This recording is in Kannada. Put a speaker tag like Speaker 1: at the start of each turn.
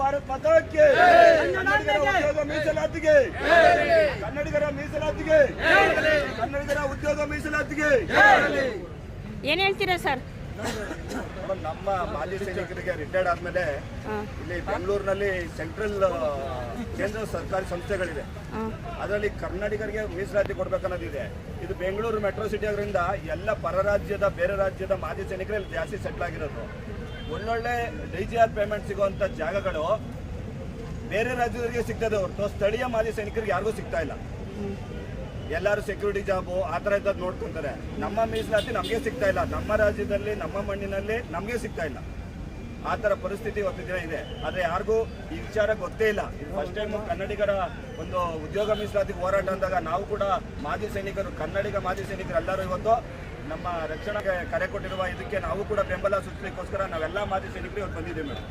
Speaker 1: ಭಾರತ್ ಮಾತಾ ಕೆ ಕನ್ನಡಿಗರ ಉದ್ಯೋಗ ಮೀಸಲಾತಿಗೆ. ಕನ್ನಡಿಗರ ಮೀಸಲಾತಿಗೆ. ಕನ್ನಡಿಗರ ಉದ್ಯೋಗ ಮೀಸಲಾತಿಗೆ.
Speaker 2: ಏನ್ ಹೇಳ್ತೀರಾ ಸರ್?
Speaker 1: ನಮ್ಮ ಮಾಜಿ ಸೈನಿಕರಿಗೆ ರಿಟೈರ್ಡ್ ಆದ್ಮೇಲೆ ಇಲ್ಲಿ ಬೆಂಗಳೂರಿನಲ್ಲಿ ಸೆಂಟ್ರಲ್ ಕೇಂದ್ರ ಸರ್ಕಾರಿ ಸಂಸ್ಥೆಗಳಿದೆ. ಅದರಲ್ಲಿ ಕರ್ನಾಟಕರಿಗೆ ಮೀಸಲಾತಿ ಕೊಡ್ಬೇಕನ್ನೋದಿದೆ. ಇದು ಬೆಂಗಳೂರು ಮೆಟ್ರೋ ಸಿಟಿ ಆದ್ರಿಂದ ಎಲ್ಲ ಪರ ರಾಜ್ಯದ ಬೇರೆ ರಾಜ್ಯದ ಮಾಜಿ ಸೈನಿಕರು ಜಾಸ್ತಿ ಸೆಟ್ಲ್ ಆಗಿರೋದು. ಒಳ್ಳೊಳ್ಳೆ ಡಿ ಜಿ ಆರ್ ಪೇಮೆಂಟ್ ಸಿಗುವಂತ ಜಾಗಗಳು ಬೇರೆ ರಾಜ್ಯದವರಿಗೆ ಸಿಗ್ತದೆ ಹೊರತು ಸ್ಥಳೀಯ ಮಾಜಿ ಸೈನಿಕರಿಗೆ ಯಾರಿಗೂ ಸಿಗ್ತಾ ಇಲ್ಲ. ಎಲ್ಲರೂ ಸೆಕ್ಯೂರಿಟಿ ಜಾಬು ಆ ಥರ ಇದ್ದದ್ದು ನೋಡ್ಕೊಂತಾರೆ. ನಮ್ಮ ಮೀಸಲಾತಿ ನಮಗೆ ಸಿಗ್ತಾ ಇಲ್ಲ. ನಮ್ಮ ರಾಜ್ಯದಲ್ಲಿ, ನಮ್ಮ ಮಣ್ಣಿನಲ್ಲಿ ನಮಗೆ ಸಿಗ್ತಾ ಇಲ್ಲ. ಆ ಥರ ಪರಿಸ್ಥಿತಿ ಒಂದು ಇದೆ. ಆದರೆ ಯಾರಿಗೂ ಈ ವಿಚಾರ ಗೊತ್ತೇ ಇಲ್ಲ. ಫಸ್ಟ್ ಟೈಮ್ ಕನ್ನಡಿಗರ ಒಂದು ಉದ್ಯೋಗ ಮೀಸಲಾತಿ ಹೋರಾಟ ಅಂದಾಗ ನಾವು ಕೂಡ ಮಾಜಿ ಸೈನಿಕರು, ಕನ್ನಡಿಗ ಮಾಜಿ ಸೈನಿಕರು ಎಲ್ಲರೂ ಇವತ್ತು ನಮ್ಮ ರಕ್ಷಣೆಗೆ ಕರೆ ಕೊಟ್ಟಿರುವ ಇದಕ್ಕೆ ನಾವು ಕೂಡ ಬೆಂಬಲ ಸೂಚಿಸಲಿಕ್ಕೋಸ್ಕರ ನಾವೆಲ್ಲ ಮಾಜಿ ಸೈನಿಕರು ಇವತ್ತು ಬಂದಿದ್ದೀವಿ ಮೇಡಮ್